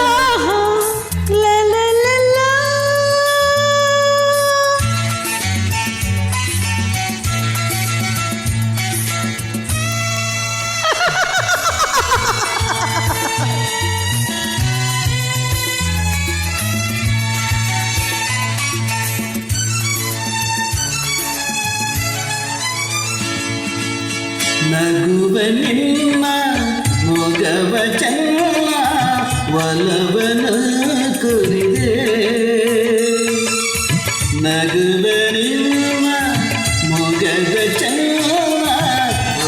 ಆಹಾ ಲ ಲ ಲ ಲ. ನಗುವ ನಿನ್ನ ಒಲವನ ಕುರಿದೆ ನಗುವ ನಿನ್ನ ಮೊಗವ ಚೆನ್ನ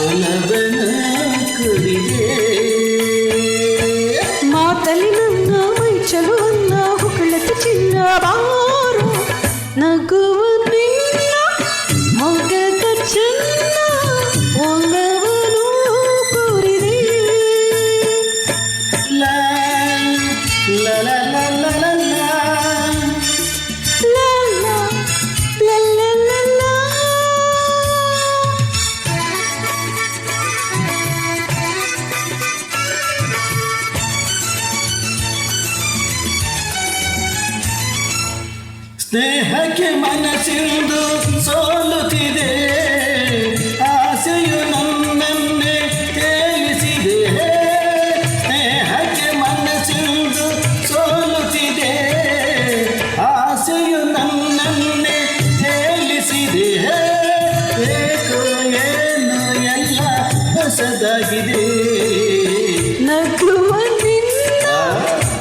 ಒಲವನ ಕುರಿದೆ ಮಾತಲಿ ನನ್ನ ಮೈ ಚಲುವನ್ನ ಹುಕ್ಕಳತ ಚಿನ್ನ ಬಾರು ಸ್ನೇಹಕ್ಕೆ ಮನಸ್ಸಿಂದು ಸೋಲುತ್ತಿದೆ. ಆಸೆಯು ನನ್ನನ್ನೇ ತೇಲಿಸಿದೆ. ಸ್ನೇಹಕ್ಕೆ ಮನಸ್ಸಿಂದು ಸೋಲುತ್ತಿದೆ. ಆಸೆಯು ನನ್ನನ್ನೇ ತೇಲಿಸಿದೆ. ಏಕೋ ಏನು ಎಲ್ಲ ಹೊಸದಾಗಿದೆ. ನಗುವ ನಿನ್ನ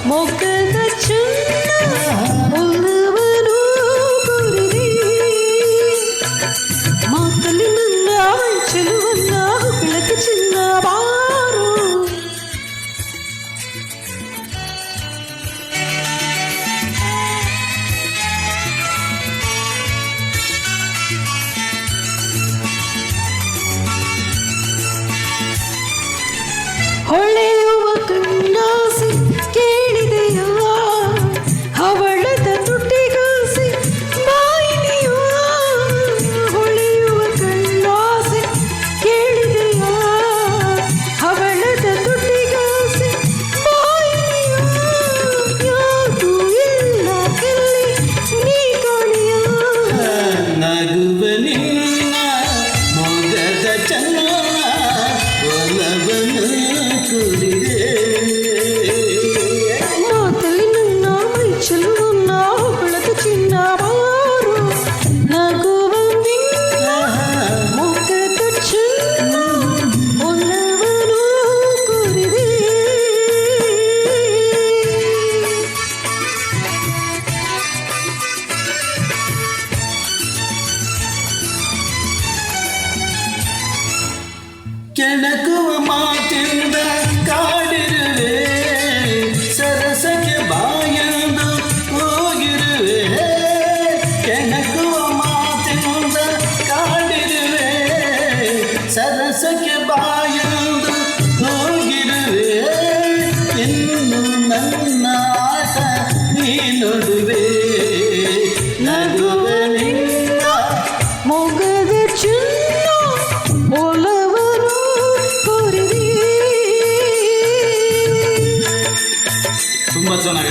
ಮೊಗದ ಚೆನ್ನ ಕೆಣಕುವ ಮಾತಿಂದ ಕಾಡಿರುವೆ ಸರಸಕ್ಕೆ ಬಾಯಂದು ಹೋಗಿರುವೆ ಕೆಣಕುವ ಮಾತಿಂದ ಕಾಡಿರುವೆ ಸರಸಕ್ಕೆ ಬಾಯ নির্বাচন আগামী